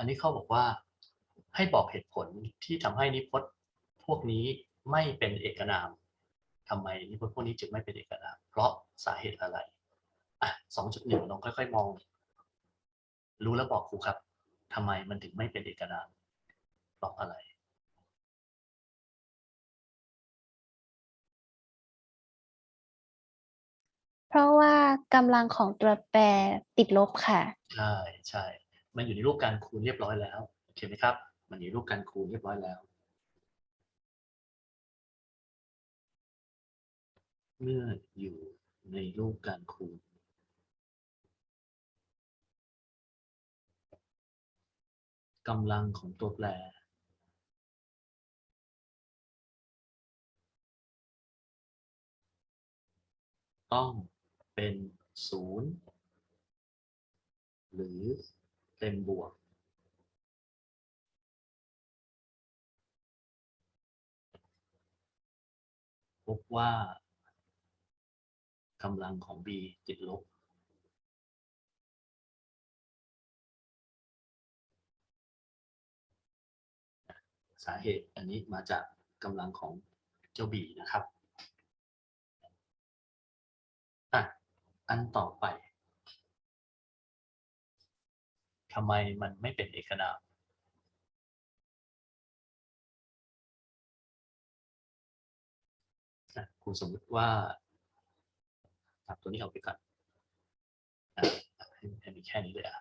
อันนี้เขาบอกว่าให้บอกเหตุผลที่ทำให้นิพจน์พวกนี้ไม่เป็นเอกนามทำไมนิพจน์พวกนี้จึงไม่เป็นเอกนาม เพราะสาเหตุอะไรอะสองจุดหนึ่งลองค่อย ๆ มอง รู้แล้วบอกครูครับทำไมมันถึงไม่เป็นเอกนามเพราะอะไรเพราะว่ากำลังของตัวแปรติดลบค่ะ ใช่ใช่ มันอยู่ในรูปการคูณเรียบร้อยแล้วโอเคไหมครับ มันอยู่รูปการคูณเรียบร้อยแล้ว เมื่ออยู่ในรูปการคูณกำลังของตัวแปรต้องเป็นศูนย์หรือ เต็มบวก พบว่ากำลังของ b ติดลบ สาเหตุอันนี้มาจากกำลังของเจ้า b นะครับ อะ อันต่อไป ทำไมมันไม่เป็นเอกนามอะครูสมมติว่าตัดตัวนี้ออกไปก่อนอะให้ให้มีแค่นี้เลยอะ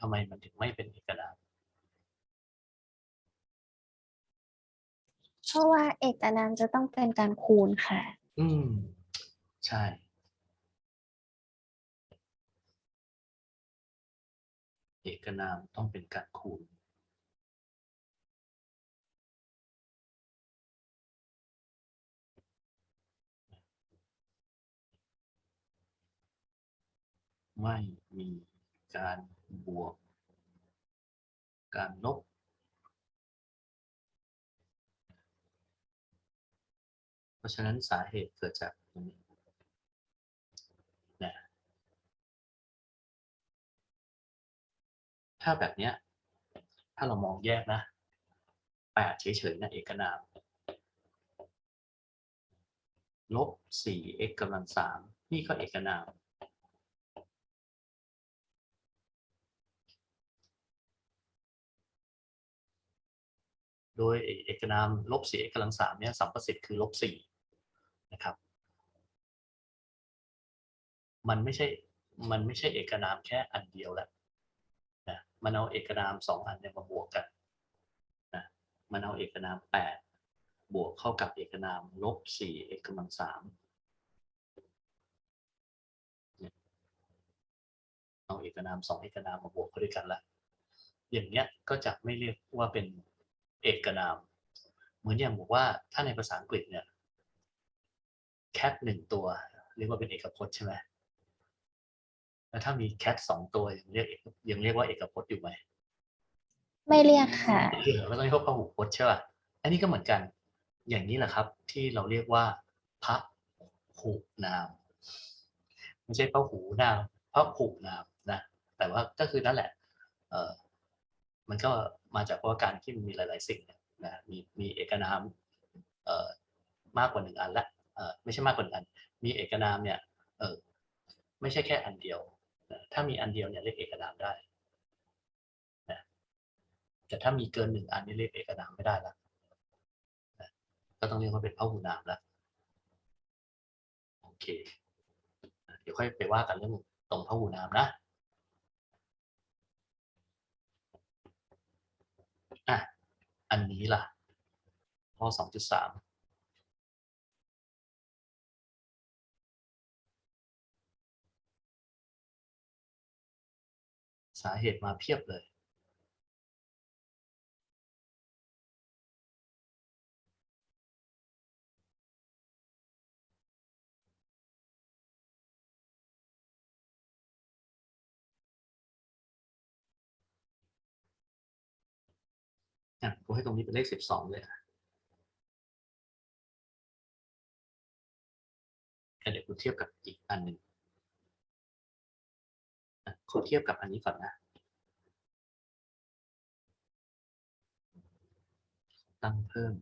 ทำไมมันถึงไม่เป็นเอกนามเพราะว่าเอกนามจะต้องเป็นการคูณค่ะ อืม ใช่ เอกนามต้องเป็นการคูณไม่มีการบวก การลบ เพราะฉะนั้นสาเหตุเกิดจากตรงนี้นะ ถ้าแบบเนี้ย ถ้าเรามองแยกนะแปดเฉยๆนะเอกนามลบสี่ x กำลังสามนี่ก็เอกนาม โดยเอกนามลบสี่ x กำลังสามเนี่ยสัมประสิทธิ์คือลบสี่นะครับ มันไม่ใช่ มันไม่ใช่เอกนามแค่อันเดียวแล้วนะ มันเอาเอกนามสองอันเนี่ยมาบวกกันนะมันเอาเอกนามแปดบวกเข้ากับเอกนามลบสี่ x กำลังสามเนี่ยเอาเอกนามสองเอกนามมาบวกเข้าด้วยกันละอย่างเนี้ยก็จะไม่เรียกว่าเป็นเอกนาม เหมือนอย่างบอกว่าถ้าในภาษาอังกฤษเนี่ยแคทหนึ่งตัว เรียกว่าเป็นเอกพจน์ใช่ไหม แล้วถ้ามีแคทสองตัวยังเรียกเอกยังเรียกว่าเอกพจน์อยู่ไหมไม่เรียกค่ะเออแล้วต้องเรียกว่าพหูพจน์ใช่ป่ะอันนี้ก็เหมือนกัน อย่างนี้แหละครับ ที่เราเรียกว่าพระหูนามไม่ใช่พระหูนามพระหูนามนะแต่ว่าก็คือนั่นแหละเออมันก็มาจากเพราะว่าการที่มันมีหลาย ๆ สิ่งเนี่ยนะมีมีเอกนามเอ่อมากกว่าหนึ่งอันละเออไม่ใช่มากกว่าหนึ่งอัน มีเอกนามเนี่ยเออไม่ใช่แค่อันเดียวนะ ถ้ามีอันเดียวเนี่ยเรียกเอกนามได้นะแต่ถ้ามีเกินหนึ่งอันนี่เรียกเอกนามไม่ได้ละนะก็ต้องเรียกว่าเป็นพหูนามละโอเค เดี๋ยวค่อยไปว่ากันเรื่องตรงพหูนามนะอะอันนี้ล่ะข้อสองจุดสามาเหตุมาเพียบเลย อะกูให้ตรงนี้เป็นเลขสิบสองเลยอะเดี๋ยวกูเทียบกับอีกอันหนึ่ง ขอเทียบกับอันนี้ก่อนนะ ตั้งเพิ่ม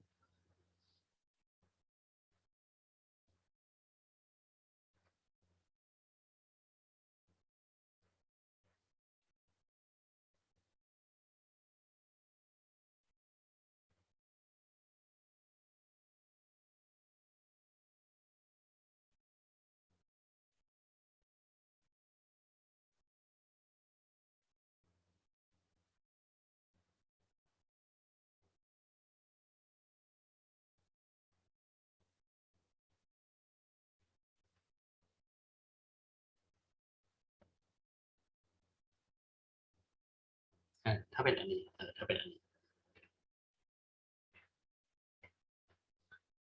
ถ้าเป็นอันนี้เออถ้าเป็นอันนี้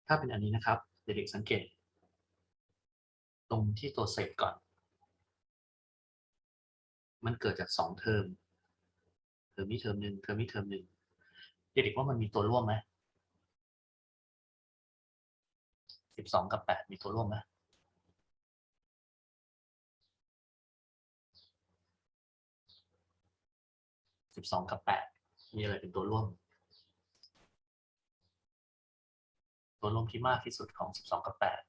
ถ้าเป็นอันนี้นะครับ เด็กๆสังเกต ตรงที่ตัวเศษก่อน มันเกิดจากสองเทอม เทอมนี้เทอมหนึ่งเทอมนี้เทอมหนึ่งเด็กๆว่ามันมีตัวร่วมไหมสิบสองกับแปดมีตัวร่วมไหม สิบสองกับแปดมีอะไรเป็นตัวร่วม ตัวร่วมที่มากที่สุดของสิบสองกับแปด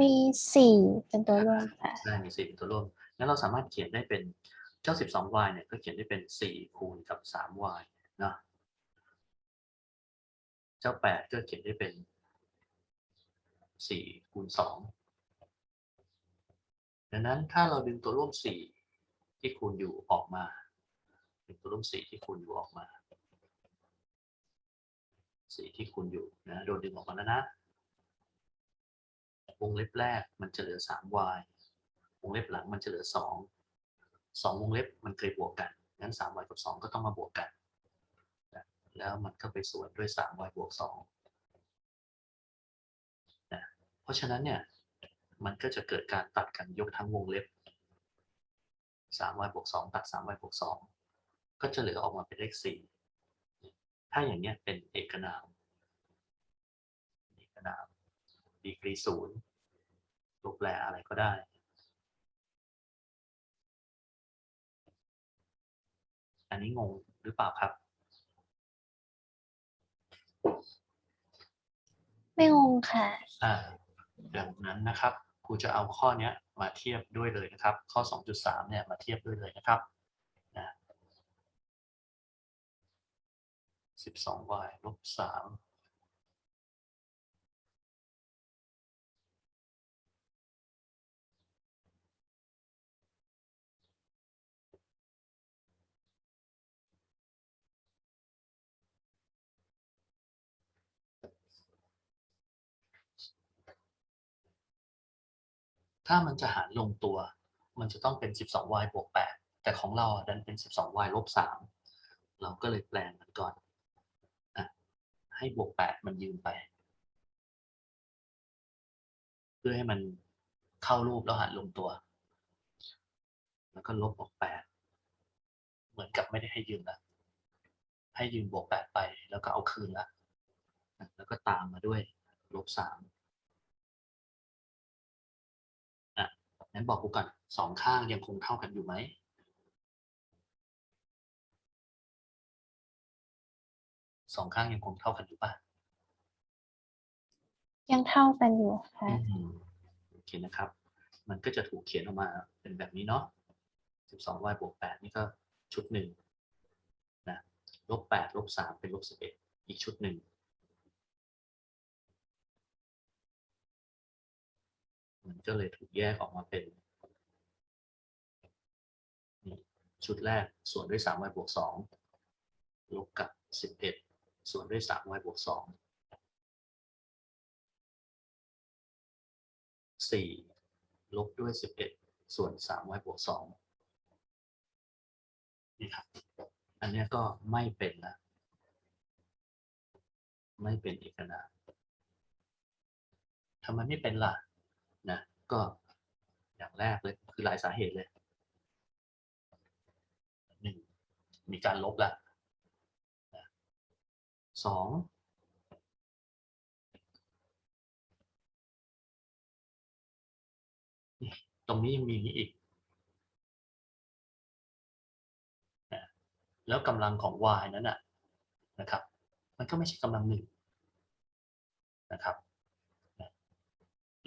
มีสี่เป็นตัวร่วมค่ะใช่มีสี่เป็นตัวร่วมงั้นเราสามารถเขียนได้เป็นเจ้า 12y เนี่ยก็เขียนได้เป็น4คูณกับ 3y เนาะเจ้า8ก็เขียนได้เป็น4คูณ2ดังนั้นถ้าเราดึงตัวร่วม4ที่คูณอยู่ออกมา ดึงตัวร่วม4ที่คูณอยู่ออกมา4ที่คูณอยู่นะโดนดึงออกมาแล้วนะ วงเล็บแรกมันจะเหลือ 3y วงเล็บหลังมันจะเหลือ 2 2 วงเล็บมันเคยบวกกัน งั้น 3y กับ 2 ก็ต้องมาบวกกัน แล้วมันก็ไปส่วนด้วย 3y บวก2นะเพราะฉะนั้นเนี่ย มันก็จะเกิดการตัดกันยกทั้งวงเล็บ 3y บวก2ตัด 3y บวก2 ก็จะเหลือออกมาเป็นเลข4ถ้าอย่างเนี้ยเป็นเอกนาม เอกนาม ดีกรีศูนย์ตัวแปรอะไรก็ได้ อันนี้งงหรือเปล่าครับ ไม่งงค่ะ อ่าดังนั้นนะครับครูจะเอาข้อเนี้ยมาเทียบด้วยเลยนะครับ ข้อ 2.3 เนี่ยมาเทียบด้วยเลยนะครับนะ 12y ลบ3ถ้ามันจะหารลงตัว มันจะต้องเป็น 12y บวก 8 แต่ของเราดันเป็น 12y ลบ 3 เราก็เลยแปลงมันก่อน ให้บวก8มันยืมไป เพื่อให้มันเข้ารูปแล้วหารลงตัว แล้วก็ลบออก8เหมือนกับไม่ได้ให้ยืมละให้ยืมบวก8ไป แล้วก็เอาคืนละแล้วก็ตามมาด้วยลบ3งั้นบอกกูก่อนสองข้างยังคงเท่ากันอยู่ไหม สองข้างยังคงเท่ากันอยู่ป่ะยังเท่ากันอยู่ค่ะอืมโอเคนะครับ มันก็จะถูกเขียนออกมาเป็นแบบนี้เนาะสิบสองวบวกแปดนี่ก็ชุดหนึ่งนะลบแปดลบสามเป็นลบสิบเอ็ดอีกชุดหนึ่งมันก็เลยถูกแยกออกมาเป็นนี่ชุดแรกส่วนด้วยสามวบวกสองลบกับสิบเอ็ด ส่วนด้วยสามวบวกสองสี่ลบด้วยสิบเอ็ดส่วนสามวบวกสองนี่ครับอันนี้ก็ไม่เป็นละไม่เป็นเอกนามทำไมไม่เป็นล่ะนะก็อย่างแรกเลยคือหลายสาเหตุเลยหนึ่งมีการลบละนะ สองตรงนี้ยังมีอีก แล้วกำลังของ y นั้นน่ะนะครับ มันก็ไม่ใช่กำลังหนึ่งนะครับ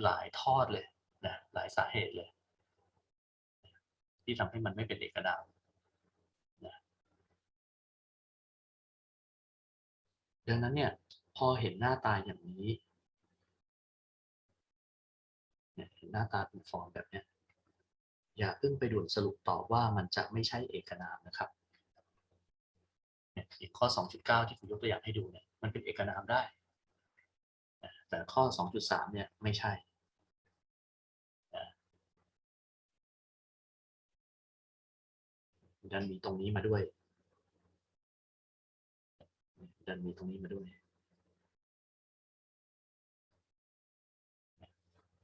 หลายทอดเลยนะหลายสาเหตุเลย ที่ทำให้มันไม่เป็นเอกนาม ดังนั้นเนี่ยพอเห็นหน้าตาอย่างนี้เนี่ยเห็นหน้าตาเป็นฟอร์มแบบเนี้ยอย่าเพิ่งไปด่วนสรุปต่อว่ามันจะไม่ใช่เอกนามนะครับเนี่ยอีกข้อ 2.9 ที่ผมยกตัวอย่างให้ดูเนี่ยมันเป็นเอกนามได้ แต่ข้อ 2.3 เนี่ยไม่ใช่ดันมีตรงนี้มาด้วย ดันมีตรงนี้มาด้วย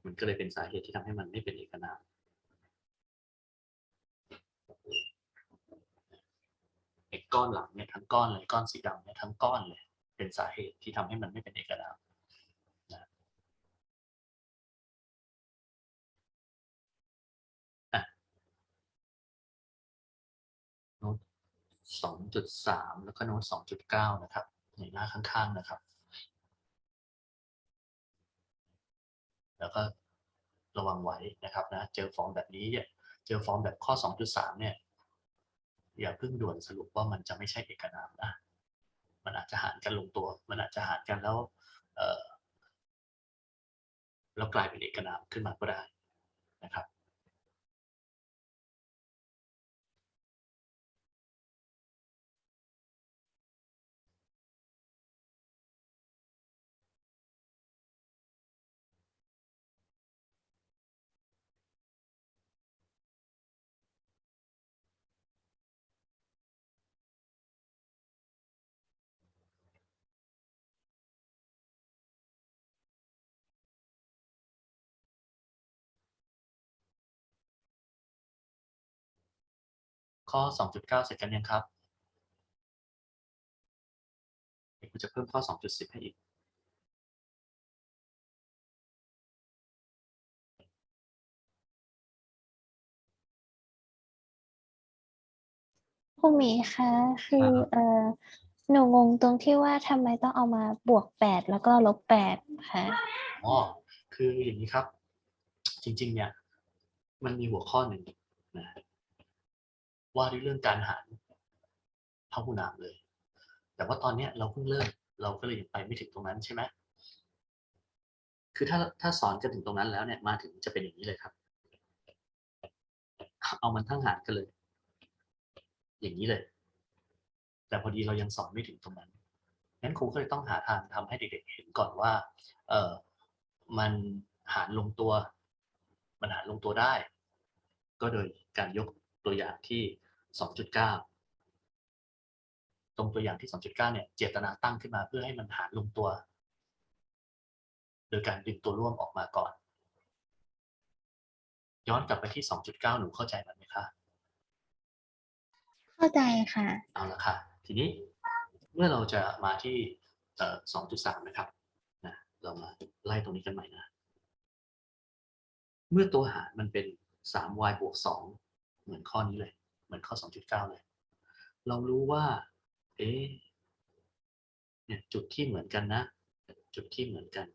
มันก็เลยเป็นสาเหตุที่ทำให้มันไม่เป็นเอกนามไอ้ก้อนหลังเนี่ยทั้งก้อนเลยก้อนสีดำเนี่ยทั้งก้อนเลย เป็นสาเหตุที่ทำให้มันไม่เป็นเอกนามนะอะโน้ตสองจุดสามแล้วก็โน้ตสองจุดเก้านะครับ นหน้าข้างๆนะครับ แล้วก็ระวังไว้นะครับนะ เจอฟอร์มแบบนี้เนี่ยเจอฟอร์มแบบข้อ 2.3 เนี่ย อย่าเพิ่งด่วนสรุปว่ามันจะไม่ใช่เอกนามนะ มันอาจจะหารกันลงตัว มันอาจจะหารกันแล้วแล้วกลายเป็นเอกนามขึ้นมาก็ได้นะครับ ข้อ 2.9 เสร็จกันยังครับเดี๋ยวกูจะเพิ่มข้อ 2.10 ให้อีกครูหมีคะคือเออหนูงงตรงที่ว่าทำไมต้องเอามาบวกแปดแล้วก็ลบแปดค่ะ อ๋อ คืออย่างนี้ครับ จริง ๆ เนี่ย มันมีหัวข้อหนึ่งนะ ว่าด้วยเรื่องการหารพหุนามเลย แต่ว่าตอนเนี้ยเราเพิ่งเริ่มเราก็เลยยังไปไม่ถึงตรงนั้นใช่ไหมคือถ้าถ้าสอนกันถึงตรงนั้นแล้วเนี่ยมาถึงจะเป็นอย่างนี้เลยครับ เอามันทั้งหารกันเลย อย่างนี้เลย แต่พอดีเรายังสอนไม่ถึงตรงนั้นงั้นครูก็เลยต้องหาทางทำให้เด็กๆเห็นก่อนว่า เออมันหารลงตัว มันหารลงตัวได้ ก็โดยการยกตัวอย่างที่ 2.9 ตรงตัวอย่างที่ 2.9 เนี่ย เจตนาตั้งขึ้นมาเพื่อให้มันหารลงตัว โดยการดึงตัวร่วมออกมาก่อน ย้อนกลับไปที่ 2.9 หนูเข้าใจมันไหมคะ เข้าใจค่ะ เอาละค่ะ ทีนี้เมื่อเราจะมาที่เอ่อ2.3 นะครับนะเรามาไล่ตรงนี้กันใหม่นะ เมื่อตัวหารมันเป็น 3y บวก 2 เหมือนข้อนี้เลยเห มือนข้อ 2.9 เลย เรารู้ว่า เอ๊ะเนี่ยจุดที่เหมือนกันนะ จุดที่เหมือนกัน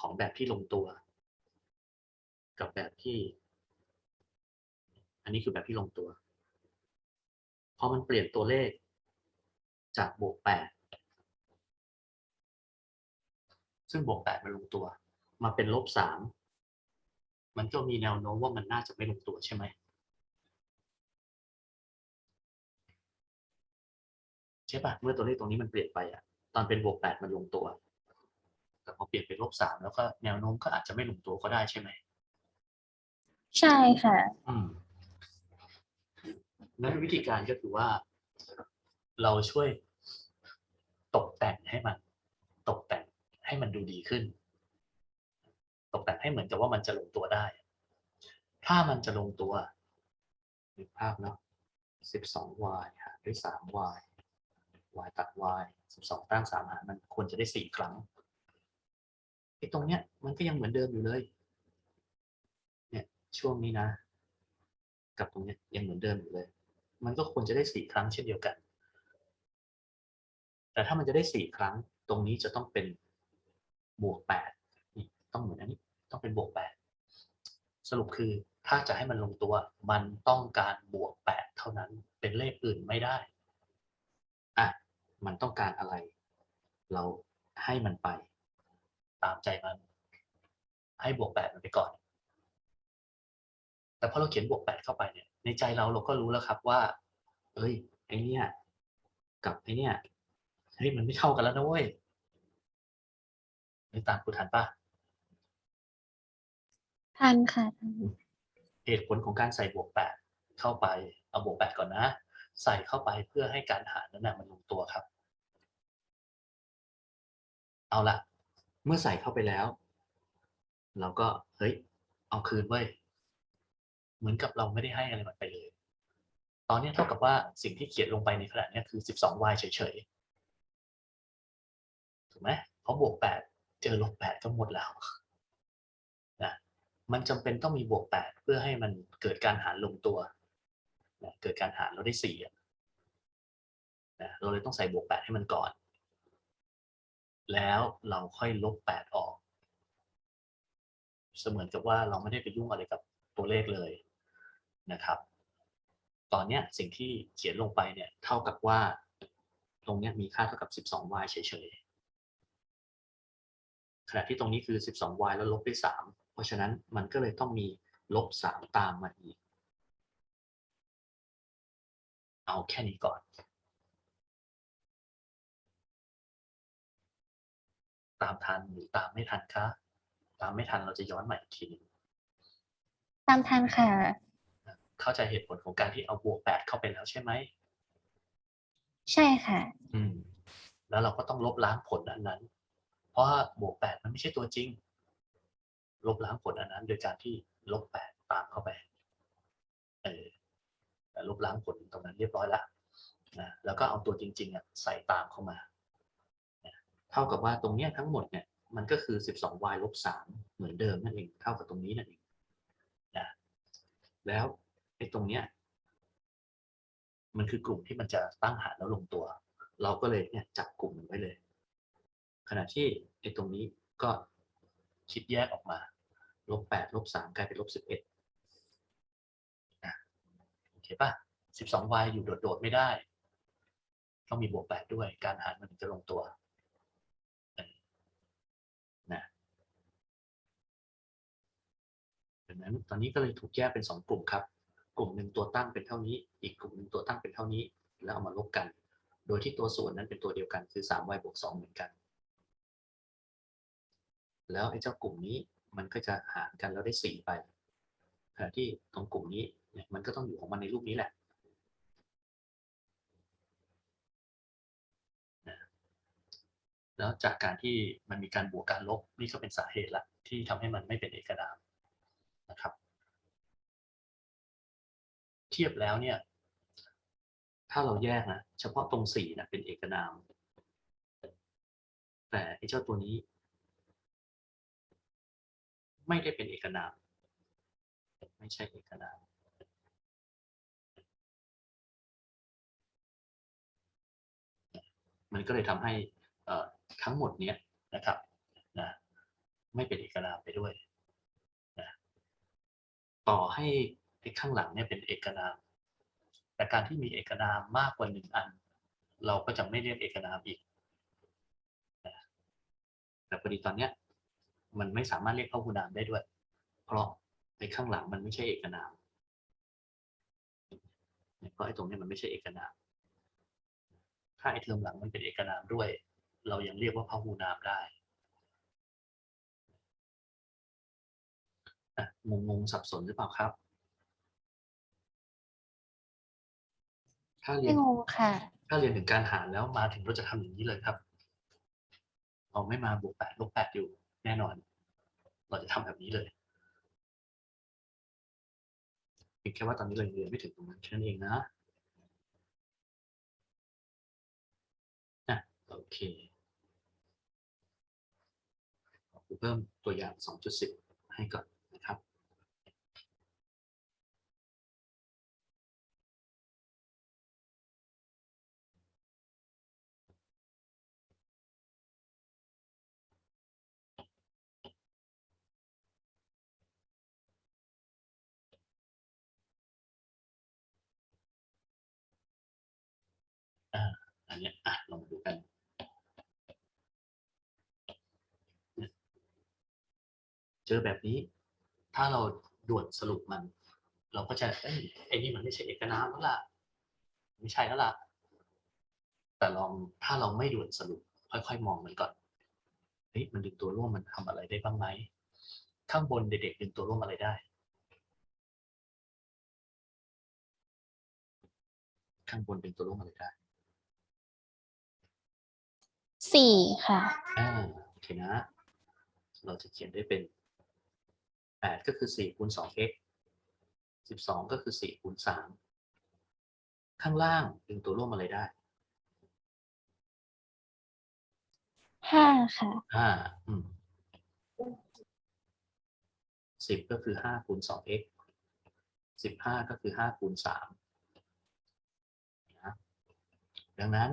ของแบบที่ลงตัว กับแบบที่ อันนี้คือแบบที่ลงตัว พอมันเปลี่ยนตัวเลข จากบวกแปดซึ่งบวกแปดมันลงตัว มาเป็นลบสามมันก็มีแนวโน้มว่ามันน่าจะไม่ลงตัวใช่ไหม ใช่ปะเมื่อตัวเลขตรงนี้มันเปลี่ยนไปอะตอนเป็นบวกแปดมันลงตัว แต่พอเปลี่ยนเป็นลบสามแล้วก็แนวโน้มก็อาจจะไม่ลงตัวก็ได้ใช่ไหมใช่ค่ะ อืมนั้นวิธีการก็คือว่า เราช่วยตกแต่งให้มัน ตกแต่งให้มันดูดีขึ้น ตกแต่งให้เหมือนกับว่ามันจะลงตัวได้ ถ้ามันจะลงตัวนึกภาพเนาะ 12y หารด้วย 3y y ตัด y 12 ตั้ง3หารมันควรจะได้ 4 ครั้งไอ้ตรงเนี้ยมันก็ยังเหมือนเดิมอยู่เลย เนี่ยช่วงนี้นะ กับตรงเนี้ยยังเหมือนเดิมอยู่เลย มันก็ควรจะได้ 4 ครั้งเช่นเดียวกัน แต่ถ้ามันจะได้สี่ครั้ง ตรงนี้จะต้องเป็นบวกแปดนี่ต้องเหมือนอันนี้ต้องเป็นบวกแปดสรุปคือถ้าจะให้มันลงตัว มันต้องการบวกแปดเท่านั้นเป็นเลขอื่นไม่ได้ มันต้องการอะไร เราให้มันไป ตามใจมัน ให้บวกแปดมันไปก่อน แต่พอเราเขียนบวกแปดเข้าไปเนี่ย ในใจเราเราก็รู้แล้วครับว่า เอ้ยไอเนี่ยกับไอเนี่ยเฮ้ยมันไม่เท่ากันแล้วนะเว้ยนึกตามกูทันปะทันค่ะทันเหตุผลของการใส่บวกแปดเข้าไป เอาบวกแปดก่อนนะ ใส่เข้าไปเพื่อให้การหารนั้นนะมันลงตัวครับ เอาละเมื่อใส่เข้าไปแล้ว เราก็เฮ้ยเอาคืนเว้ยเหมือนกับเราไม่ได้ให้อะไรมันไปเลย ตอนนี้เท่ากับว่าสิ่งที่เขียนลงไปในขณะนี้คือ 12y เฉยๆ ถูกไหมเพราะบวก 8 เจอลบ 8 ก็หมดแล้วนะมันจำเป็นต้องมีบวก 8 เพื่อให้มันเกิดการหารลงตัว นะเกิดการหารเราได้4นะเราเลยต้องใส่บวก8ให้มันก่อน แล้วเราค่อยลบ8ออก เสมือนกับว่าเราไม่ได้ไปยุ่งอะไรกับตัวเลขเลยนะครับ ตอนนี้สิ่งที่เขียนลงไปเนี่ยเท่ากับว่า ตรงนี้มีค่าเท่ากับ 12y เฉยๆ ขณะที่ตรงนี้คือ 12y แล้วลบด้วย3เพราะฉะนั้นมันก็เลยต้องมีลบ3ตามมาอีก เอาแค่นี้ก่อนตามทันหรือตามไม่ทันคะ ตามไม่ทันเราจะย้อนใหม่อีกทีหนึงตามทันค่ะ เข้าใจเหตุผลของการที่เอาบวก8เข้าไปแล้วใช่ไหม ใช่ค่ะ อืม แล้วเราก็ต้องลบล้างผลอันนั้น เพราะว่าบวกแปดมันไม่ใช่ตัวจริง ลบล้างผลอันนั้น โดยการที่ลบแปดตามเข้าไป เออแต่ ลบล้างผลตรงนั้นเรียบร้อยแล้วนะแล้วก็เอาตัวจริงๆอะใส่ตามเข้ามา เท่ากับว่าตรงเนี้ยทั้งหมดเนี่ยมันก็คือ 12y ลบ3เหมือนเดิมนั่นเอง เท่ากับตรงนี้นั่นเองนะแล้วไอ้ตรงเนี้ยมันคือกลุ่มที่มันจะตั้งหารแล้วลงตัว เราก็เลยเนี่ยจับกลุ่มมันไว้เลย ขณะที่ไอ้ตรงนี้ก็คิดแยกออกมาลบแปดลบสามกลายเป็นลบสิบเอ็ด โอเคป่ะสิบสอง y อยู่โดดๆไม่ได้ ต้องมีบวกแปดด้วย การหารมันถึงจะลงตัวนะดังนั้นตอนนี้ก็เลยถูกแยกเป็นสองกลุ่มครับ กลุ่มหนึ่งตัวตั้งเป็นเท่านี้ อีกกลุ่มหนึ่งตัวตั้งเป็นเท่านี้ แล้วเอามาลบกัน โดยที่ตัวส่วนนั้นเป็นตัวเดียวกันคือ 3y บวก2เหมือนกัน แล้วไอ้เจ้ากลุ่มนี้มันก็จะหารกันแล้วได้ 4 ไปขณะที่ตรงกลุ่มนี้ มันก็ต้องอยู่ของมันในรูปนี้แหละแล้วจากการที่มันมีการบวกการลบนี่ก็เป็นสาเหตุละที่ทำให้มันไม่เป็นเอกนามนะครับ เทียบแล้วเนี่ย ถ้าเราแยกนะเฉพาะตรงสี่นะเป็นเอกนาม แต่ไอ้เจ้าตัวนี้ ไม่ได้เป็นเอกนาม ไม่ใช่เอกนาม มันก็เลยทำให้ทั้งหมดเนี้ยนะครับนะไม่เป็นเอกนามไปด้วยนะต่อให้ข้างหลังเนี่ยเป็นเอกนาม แต่การที่มีเอกนามมากกว่าหนึ่งอัน เราก็จะไม่เรียกเอกนามอีกนะแต่พอดีตอนเนี้ยมันไม่สามารถเรียกพหูนามได้ด้วย เพราะไอ้ข้างหลังมันไม่ใช่เอกนามเพราะไอ้ตรงนี้มันไม่ใช่เอกนาม ถ้าไอ้เทอมหลังมันเป็นเอกนามด้วย เรายังเรียกว่าพหูนามได้อะงงงๆสับสนหรือเปล่าครับถ้าเรียไม่นงงค่ะ ถ้าเรียนถึงการหารแล้วมาถึงเราจะทำอย่างนี้เลยครับ เราไม่มาบวกแปดลบแปดอยู่แน่นอน เราจะทำแบบนี้เลยเพียงแค่ว่าตอนนี้เรายังเรียนไม่ถึงตรงนั้นแค่นั้นเองนะ โอเคผมเพิ่มตัวอย่าง 2.10 ให้ก่อนนะครับ อันนี้อะลองดูกัน เจอแบบนี้ ถ้าเราด่วนสรุปมัน เราก็จะเอ้ยไอ้นี่มันไม่ใช่เอกนามแล้วล่ะไม่ใช่แล้วล่ะแต่ลองถ้าเราไม่ด่วนสรุป ค่อยๆ มองมันก่อนเฮ้ยมันดึงตัวร่วมมันทำอะไรได้บ้างไหมข้างบนเด็กๆดึงตัวร่วมอะไรได้ ข้างบนดึงตัวร่วมอะไรได้สี่ค่ะอ่าโอเคนะ เราจะเขียนได้เป็น แปดก็คือสี่คูณสอง x สิบสองก็คือสี่คูณสามข้างล่างดึงตัวร่วมอะไรได้ ห้าค่ะห้าอืมสิบก็คือห้าคูณสอง x สิบห้าก็คือห้าคูณสามนะดังนั้น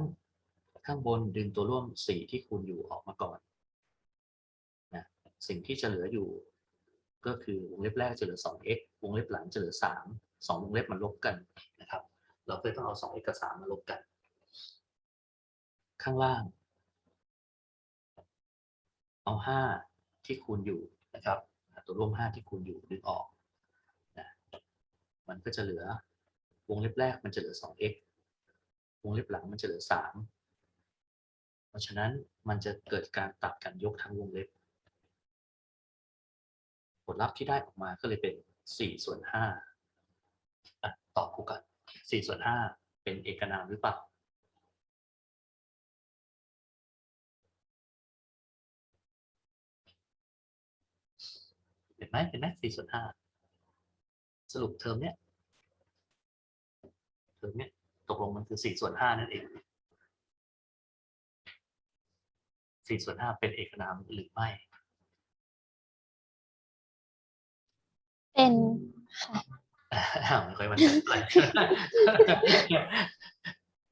ข้างบนดึงตัวร่วมสี่ที่คูณอยู่ออกมาก่อนนะสิ่งที่จะเหลืออยู่ ก็คือวงเล็บแรกจะเหลือ 2x วงเล็บหลังจะเหลือ 3 2วงเล็บมันลบกันนะครับ เราก็ต้องเอา 2x กับ 3 มาลบกัน ข้างล่าง เอา 5 ที่คูณอยู่นะครับ ตัวร่วม 5 ที่คูณอยู่ดึงออกนะมันก็จะเหลือวงเล็บแรกมันจะเหลือ 2x วงเล็บหลังมันจะเหลือ 3 เพราะฉะนั้นมันจะเกิดการตัดกันยกทั้งวงเล็บ ผลลัพธ์ที่ได้ออกมาก็เลยเป็น4ส่วน5อตอบกูก่อน4ส่วน5เป็นเอกนามหรือเปล่าเห็นไหมเห็นไหม4ส่วน5สรุปเทอมเนี้ยเทอมเนี้ยตกลงมันคือ4ส่วน5นั่นเอง4ส่วน5เป็นเอกนามหรือไม่ เป็นค่ะอ้าวไม่ค่อยมันใจเท่าค่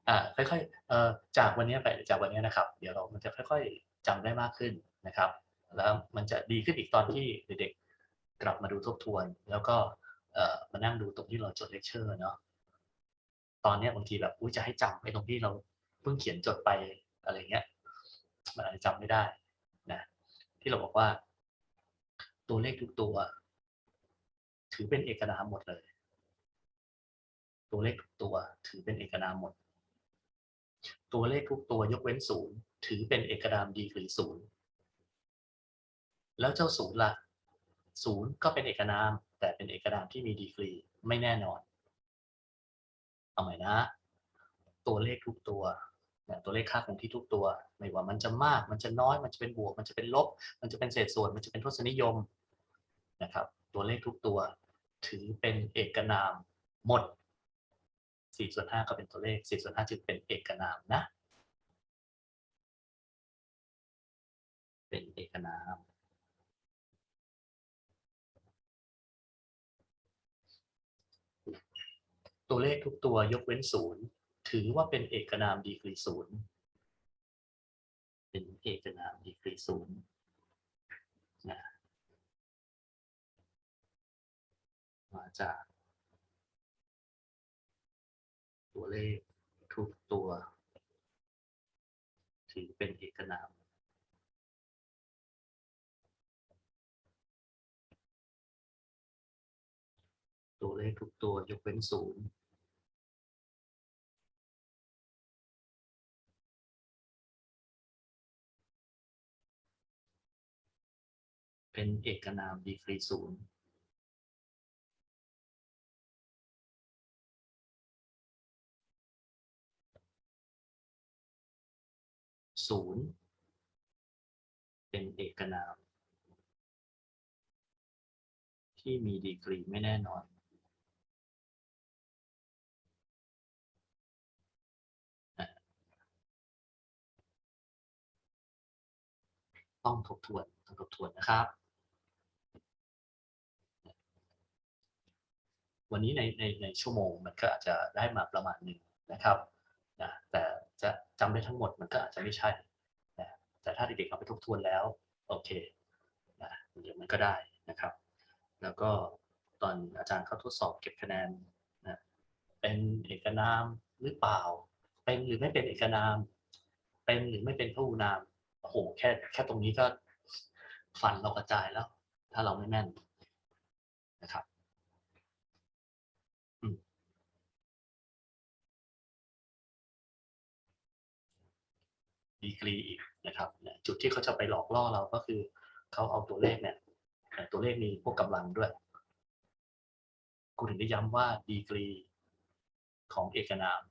อ่าค่อยๆเอ่อจากวันนี้ไปจากวันนี้นะครับ เดี๋ยวเรามันจะค่อย ๆจำได้มากขึ้นนะครับ แล้วมันจะดีขึ้นอีกตอนที่เด็กๆกลับมาดูทบทวน แล้วก็เอ่อมานั่งดูตรงที่เราจดเลคเชอร์เนาะตอนเนี้ยบางทีแบบอุ้ยจะให้จำไอ้ตรงที่เราเพิ่งเขียนจดไปอะไรเงี้ยมันอาจจะจำไม่ได้นะที่เราบอกว่า ตัวเลขทุกตัว ถือเป็นเอกนามหมดเลย ตัวเลขทุกตัวถือเป็นเอกนามหมด ตัวเลขทุกตัวยกเว้นศูนย์ถือเป็นเอกนามดีกรีศูนย์แล้วเจ้าศูนย์ล่ะศูนย์ก็เป็นเอกนาม แต่เป็นเอกนามที่มีดีกรีไม่แน่นอน เอาใหม่นะ ตัวเลขทุกตัวเนี่ยตัวเลขค่าคงที่ทุกตัว ไม่ว่ามันจะมาก มันจะน้อย มันจะเป็นบวก มันจะเป็นลบ มันจะเป็นเศษส่วน มันจะเป็นทศนิยมนะครับ ตัวเลขทุกตัว ถือเป็นเอกนามหมด4ส่วน5ก็เป็นตัวเลข4ส่วน5จึงเป็นเอกนามนะ เป็นเอกนามตัวเลขทุกตัวยกเว้นศูนย์ถือว่าเป็นเอกนามดีกรีศูนย์เป็นเอกนามดีกรีศูนย์นะ มาจาก ตัวเลขทุกตัวถือเป็นเอกนามตัวเลขทุกตัวยกเว้นศูนย์เป็นเอกนามดีกรีศูนย์ ศูนย์เป็นเอกนาม ที่มีดีกรีไม่แน่นอน ต้องทบทวนต้องทบทวนนะครับ วันนี้ในในในชั่วโมงมันก็อาจจะได้มาประมาณหนึ่งนะครับ นะแต่จะจำได้ทั้งหมดมันก็อาจจะไม่ใช่นะแต่ถ้าเด็กๆเอาไปทบทวนแล้ว โอเคนะเดี๋ยวมันก็ได้นะครับ แล้วก็ตอนอาจารย์เข้าทดสอบเก็บคะแนนนะเป็นเอกนามหรือเปล่า เป็นหรือไม่เป็นเอกนาม เป็นหรือไม่เป็นพหูนามโอ้โหแค่แค่ตรงนี้ก็ฟันเรากระจายแล้ว ถ้าเราไม่แม่นนะครับ ดีกรีอีกนะครับจุดที่เขาจะไปหลอกล่อเราก็คือเขาเอาตัวเลขเนี่ยตัวเลขมีพวกกำลังด้วยกูถึงได้ย้ำว่าดีกรีของเอกนาม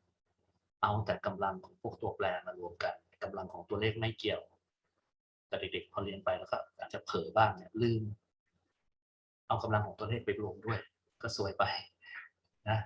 เอาแต่กำลังของพวกตัวแปรมารวมกันกำลังของตัวเลขไม่เกี่ยว แต่เด็กๆพอเรียนไปแล้วก็อาจจะเผลอบ้างเนี่ยลืม เอากำลังของตัวเลขไปรวมด้วย ก็สวยไปนะ